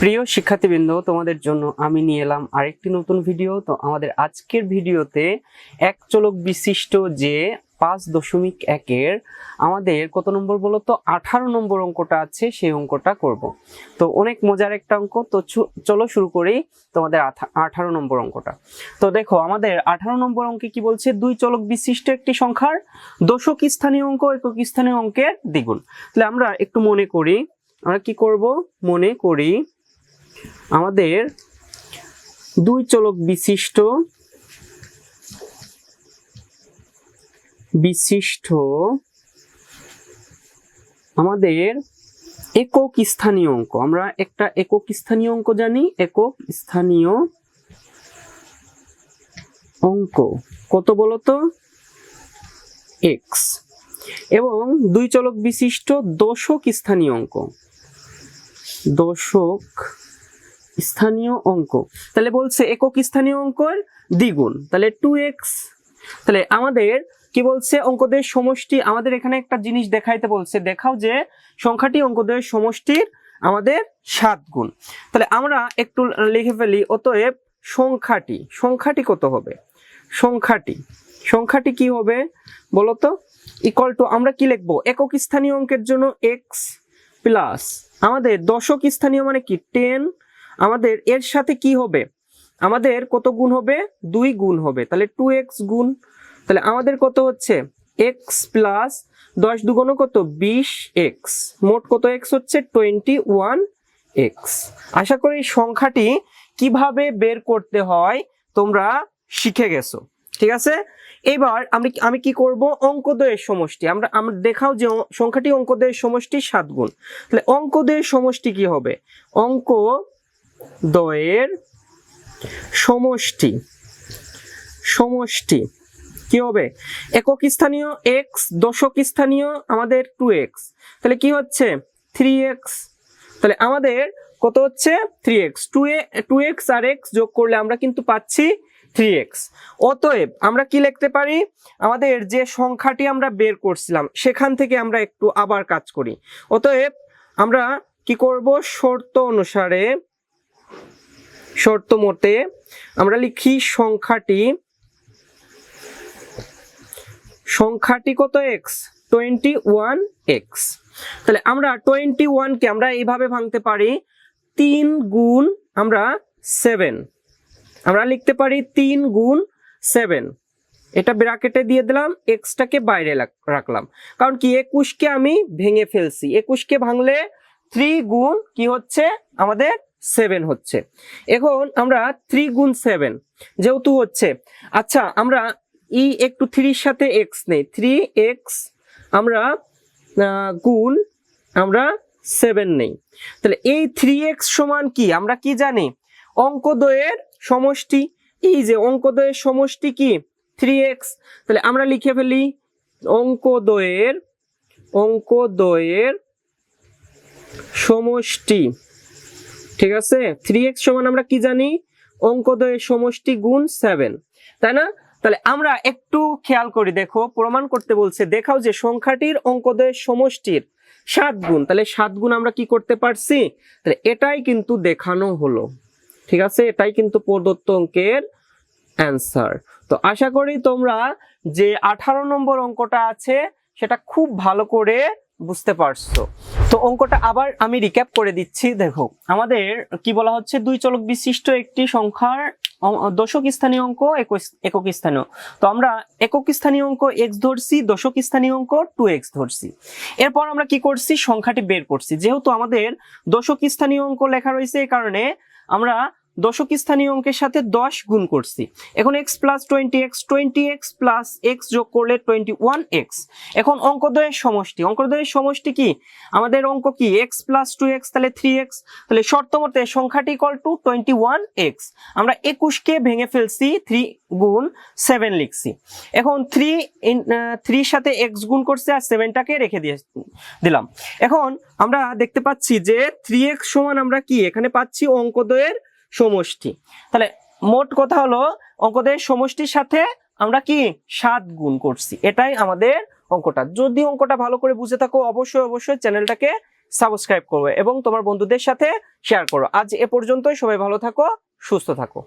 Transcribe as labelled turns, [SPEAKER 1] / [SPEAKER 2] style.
[SPEAKER 1] প্রিয় শিক্ষার্থীবৃন্দ, তোমাদের জন্য আমি নিয়ে এলাম আরেকটি নতুন ভিডিও। তো আমাদের আজকের ভিডিওতে এক চলক বিশিষ্ট যে পাঁচ দশমিক একের আমাদের কত নম্বর বলো তো? আঠারো নম্বর অঙ্কটা আছে, সেই অঙ্কটা করব। তো অনেক মজার একটা অঙ্ক। তো চলো শুরু করি তোমাদের আঠা- আঠারো নম্বর অঙ্কটা। তো দেখো, আমাদের আঠারো নম্বর অঙ্কে কি বলছে? দুই চলক বিশিষ্ট একটি সংখ্যার দশক স্থানীয় অঙ্ক, একক স্থানীয় অঙ্কের দ্বিগুণ। তাহলে আমরা একটু মনে করি, আমরা কি করব? মনে করি আমাদের দুই চলক বিশিষ্ট বিশিষ্ট আমাদের একক স্থানীয় অঙ্ক। আমরা একটা একক স্থানীয় অঙ্ক জানি, একক স্থানীয় অঙ্ক। কত বলতো? এক্স। এবং দুই চলক বিশিষ্ট দশক স্থানীয় অঙ্ক। দশক স্থানীয় অঙ্ক। তাহলে বলছে একক স্থানীয় অঙ্কের দ্বিগুণ। তাহলে টু এক্স তাহলে আমাদের কি বলছে? অঙ্কদের সমষ্টি, আমাদের এখানে একটা জিনিস দেখাইতে বলছে। দেখাও যে সংখ্যাটি অঙ্কদের সমষ্টির আমাদের সাত গুণ। তাহলে আমরা একটু লিখে ফেলি, অতএব সংখ্যাটি সংখ্যাটি কত হবে? সংখ্যাটি সংখ্যাটি কি হবে বলতো? ইকুয়াল টু আমরা কি লিখব? একক স্থানীয় অঙ্কের জন্য এক্স প্লাস আমাদের দশক স্থানীয় মানে কি? টেন আমাদের এর সাথে কি হবে? আমাদের কত গুণ হবে? দুই গুণ হবে। তাহলে টু এক্স গুণ, তাহলে আমাদের কত হচ্ছে? এক্স প্লাস দশ দুগুণ কত? বিশ এক্স মোট কত এক্স হচ্ছে? টোয়েন্টি ওয়ান এক্স আশা করি সংখ্যাটি কীভাবে বের করতে হয় তোমরা শিখে গেছো। ঠিক আছে? এবার আমি আমি কি করব? অঙ্কদয়ের সমষ্টি। আমরা আমরা দেখাও যে সংখ্যাটি অঙ্কদয়ের সমষ্টি সাত গুণ। তাহলে অঙ্কদয়ের সমষ্টি কি হবে? অঙ্ক দয়ের সমষ্টি। সমষ্টি। কি হবে? একক স্থানীয় এক্স দশক স্থানীয় আমাদের টু এক্স তাহলে কি হচ্ছে? থ্রি এক্স তাহলে আমাদের কত হচ্ছে? থ্রি এক্স টু এ টু এক্স আর এক্স যোগ করলে আমরা কিন্তু পাচ্ছি থ্রি এক্স অতএব আমরা কি লিখতে পারি? আমাদের যে সংখ্যাটি আমরা বের করছিলাম, সেখান থেকে আমরা একটু আবার কাজ করি। অতএব আমরা কি করব? শর্ত অনুসারে শর্ত মতে আমরা লিখি সংখ্যাটি সংখ্যাটি কত এক্স টোয়েন্টি ওয়ান এক্স তাহলে আমরা টোয়েন্টি ওয়ানকে আমরা এইভাবে ভাঙতে পারি, তিন গুণ আমরা সেভেন আমরা লিখতে পারি তিন গুণ সেভেন এটা ব্র্যাকেটে দিয়ে দিলাম এক্সটাকে বাইরে রাখলাম। কারণ কি, একুশকে আমি ভেঙে ফেলছি। একুশকে ভাঙলে থ্রি গুণ কি হচ্ছে? আমাদের সেভেন হচ্ছে। এখন আমরা থ্রি গুণ সেভেন যেহেতু হচ্ছে আচ্ছা আমরা ই একটু থ্রির সাথে এক্স নেই। থ্রি এক্স আমরা গুণ আমরা সেভেন নেই। তাহলে এই থ্রি এক্স সমান কি? আমরা কি জানি? অঙ্কদ্বয়ের সমষ্টি। এই যে অঙ্কদ্বয়ের সমষ্টি কি? থ্রি এক্স তাহলে আমরা লিখে ফেলি অঙ্কদ্বয়ের অঙ্কদ্বয়ের সমষ্টি। ঠিক আছে? থ্রি এক্স সমান আমরা কি জানি? অঙ্কদ্বয়ের সমষ্টি গুণ সেভেন তাই না? তাহলে আমরা একটু খেয়াল করি, দেখো, প্রমাণ করতে বলছে, দেখাও যে সংখ্যাটির অঙ্কদ্বয়ের সমষ্টির সাত গুণ। তাহলে সাত গুণ আমরা কি করতে পারছি? তাহলে এটাই কিন্তু দেখানো হলো। ঠিক আছে? এটাই কিন্তু প্রদত্ত অঙ্কের অ্যান্সার তো আশা করি তোমরা যে আঠারো নম্বর অঙ্কটা আছে, সেটা খুব ভালো করে বুঝতে পারছ। তো অঙ্কটা আবার আমি রিক্যাপ করে দিচ্ছি, দেখো। আমাদের কি বলা হচ্ছে? দুই চলক বিশিষ্ট একটি সংখ্যার দশক স্থানীয় অঙ্ক একক- স্থানীয়। তো আমরা একক স্থানীয় অঙ্ক এক্স ধরছি, দশক স্থানীয় অঙ্ক টু এক্স ধরছি। এরপর আমরা কি করছি? সংখ্যাটি বের করছি। যেহেতু আমাদের দশক স্থানীয় অঙ্ক লেখা রয়েছে এই কারণে আমরা দশক স্থানীয় অঙ্কের সাথে দশ গুণ করছি। এখন X plus twenty X twenty X plus X যোগ করলে টোয়েন্টি ওয়ান এক্স এখন অঙ্কদ্বয়ের সমষ্টি। অঙ্কদ্বয়ের সমষ্টি কি? আমাদের অঙ্ক কি? এক্স প্লাস টু এক্স তাহলে থ্রি এক্স তাহলে শর্ত মতে সংখ্যাটি equal to twenty one X আমরা একুশকে ভেঙে ফেলছি থ্রি গুণ সেভেন লিখছি। এখন থ্রি থ্রির সাথে এক্স গুণ করছে আর সেভেনটাকে রেখে দিয়ে দিলাম। এখন আমরা দেখতে পাচ্ছি যে থ্রি এক্স সমান আমরা কি? এখানে পাচ্ছি অঙ্কদ্বয়ের সমষ্টি। তাহলে মোট কথা হলো অঙ্কদের সমষ্টির সাথে আমরা কি? সাত গুণ করছি। এটাই আমাদের অঙ্কটা। যদি অঙ্কটা ভালো করে বুঝে থাকো, অবশ্যই অবশ্যই চ্যানেলটাকে সাবস্ক্রাইব করো এবং তোমার বন্ধুদের সাথে শেয়ার করো। আজ এ পর্যন্তই। সবাই ভালো থাকো, সুস্থ থাকো।